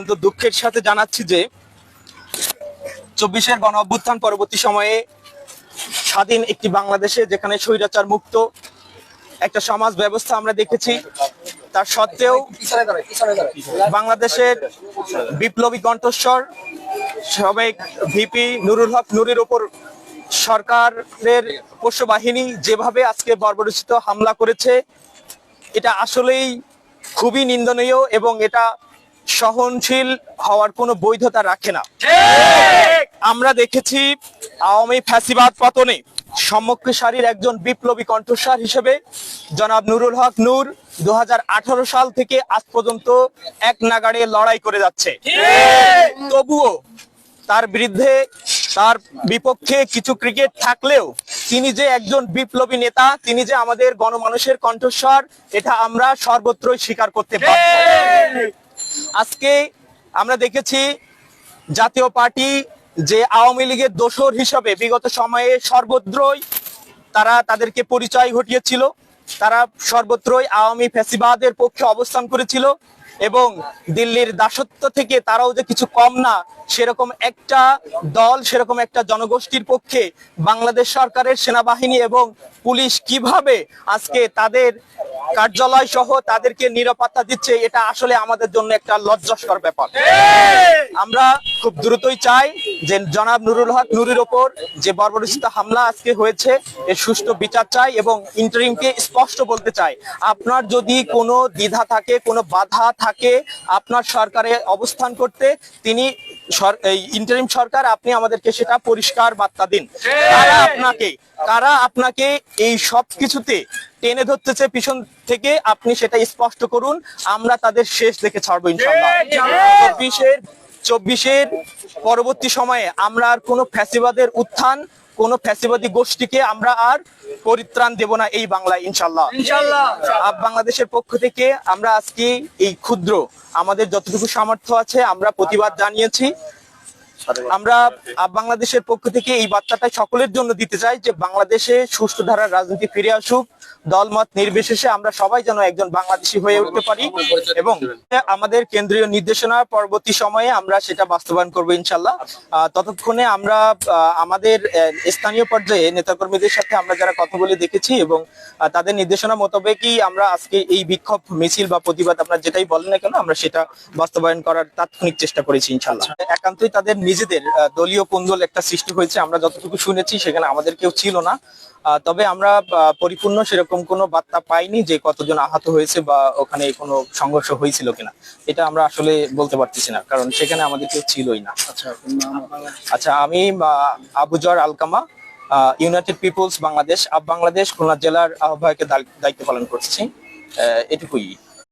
অত্যন্ত দুঃখের সাথে জানাচ্ছি যে চব্বিশের গণ অভ্যুত্থান পরবর্তী সময়ে স্বাধীন একটি বাংলাদেশে যেখানে স্বৈরাচার মুক্ত একটা সমাজ ব্যবস্থা আমরা দেখেছি। তার সত্ত্বেও বাংলাদেশের বিপ্লবী কণ্ঠস্বর, সাবেক ভিপি নুরুল হক নুরের ওপর সরকারের পোষ্য বাহিনী যেভাবে আজকে বর্বরচিত হামলা করেছে, এটা আসলেই খুবই নিন্দনীয় এবং এটা সহনশীল হওয়ার কোনো বৈধতা রাখে না। আমরা দেখেছি আওয়ামী ফ্যাসিবাদ পতনে সম্মুখ সারির একজন বিপ্লবী কণ্ঠস্বর হিসেবে জনাব নুরুল হক নূর দুহাজার আঠারো সাল থেকে আজ পর্যন্ত এক নাগাড়ে লড়াই করে যাচ্ছে। তবুও তার বিরুদ্ধে তার বিপক্ষে কিছু ক্রিকেট থাকলেও তিনি যে একজন বিপ্লবী নেতা, তিনি যে আমাদের গণমানুষের কণ্ঠস্বর, এটা আমরা সর্বত্রই স্বীকার করতে পারি আজকে আমরা দেখেছি জাতীয় পার্টি যে আওয়ামী লীগের দোসর হিসাবে বিগত সময়ে সর্বত্রই তারা তাদেরকে পরিচয় ঘটিয়েছিল। তারা সর্বত্রই আওয়ামী ফ্যাসিবাদের পক্ষে অবস্থান করেছিল এবং দিল্লির দাসত্ব থেকে তারাও যে কিছু কম না, সেরকম একটা দল, সেরকম একটা জনগোষ্ঠীর পক্ষে বাংলাদেশ সরকারের সেনাবাহিনী এবং পুলিশ কীভাবে আজকে তাদের কার্যালয় সহ তাদেরকে নিরাপত্তা দিচ্ছে, এটা আসলে আমাদের জন্য একটা লজ্জাস্কর ব্যাপার। আমরা খুব দ্রুতই চাই যে জনাব নুরুল হক নুরের ওপর যে বর্বরচিত হামলা আজকে হয়েছে, এর সুষ্ঠু বিচার চাই এবং ইন্টারিমকে স্পষ্ট বলতে চাই, আপনার যদি কোনো দ্বিধা থাকে, কোনো বাধা থাকে আপনার সরকারে অবস্থান করতে, তিনি ইন্টারিম সরকার, আপনি আমাদেরকে সেটা পরিষ্কার বার্তা দিন। কারা আপনাকে কারা আপনাকে এই সব কিছুতে টেনে ধরতেছে পিছন থেকে আপনি সেটা স্পষ্ট করুন আমরা তাদের শেষ দেখে ছাড়বো ইনশাল্লাহ চব্বিশের চব্বিশের পরবর্তী সময়ে আমরা আর কোনো ফ্যাসিবাদের উত্থান কোনো ফ্যাসিবাদী গোষ্ঠীকে আমরা আর পরিত্রাণ দেব না এই বাংলায় ইনশাল্লাহ আপ বাংলাদেশের পক্ষ থেকে আমরা আজকে এই ক্ষুদ্র আমাদের যতটুকু সামর্থ্য আছে আমরা প্রতিবাদ জানিয়েছি। আমরা আপ বাংলাদেশের পক্ষ থেকে এই বার্তাটা সকলের জন্য দিতে চাই যে বাংলাদেশে সুষ্ঠু ধারার রাজনীতি ফিরে আসুক দলমত নির্বিশেষে আমরা সবাই যেন একজন বাংলাদেশি হয়ে উঠতে পারি এবং আমাদের কেন্দ্রীয় নির্দেশনা পরবর্তী সময়ে আমরা সেটা বাস্তবায়ন করব ইনশাল্লাহ। ততক্ষণে আমরা আমাদের স্থানীয় পর্যায়ে নেতাকর্মীদের সাথে আমরা যারা কথা বলে দেখেছি এবং তাদের নির্দেশনা মোতাবেকই আমরা আজকে এই বিক্ষোভ মিছিল বা প্রতিবাদ আপনারা যেটাই বলেন না কেন আমরা সেটা বাস্তবায়ন করার তাৎক্ষণিক চেষ্টা করেছি ইনশাল্লাহ। একান্তই তাদের নিজেদের দলীয় কোন্দল একটা সৃষ্টি হয়েছে আমরা যতটুকু শুনেছি সেখানে আমাদের কেউ ছিল না। তবে আমরা পরিপূর্ণ সেরকম কোনো বার্তা পাইনি যে কতজন আহত হয়েছে বা ওখানে কোনো সংঘর্ষ হয়েছিল কিনা। এটা আমরা আসলে বলতে পারতেছি না কারণ সেখানে আমাদের কেউ ছিলই না। আচ্ছা আমি আহ, আবুজর আলকামা ইউনাইটেড পিপলস বাংলাদেশ আপ বাংলাদেশ খুলনা জেলার আহ্বায়কের দায়িত্ব পালন করছি। আহ, এটুকুই।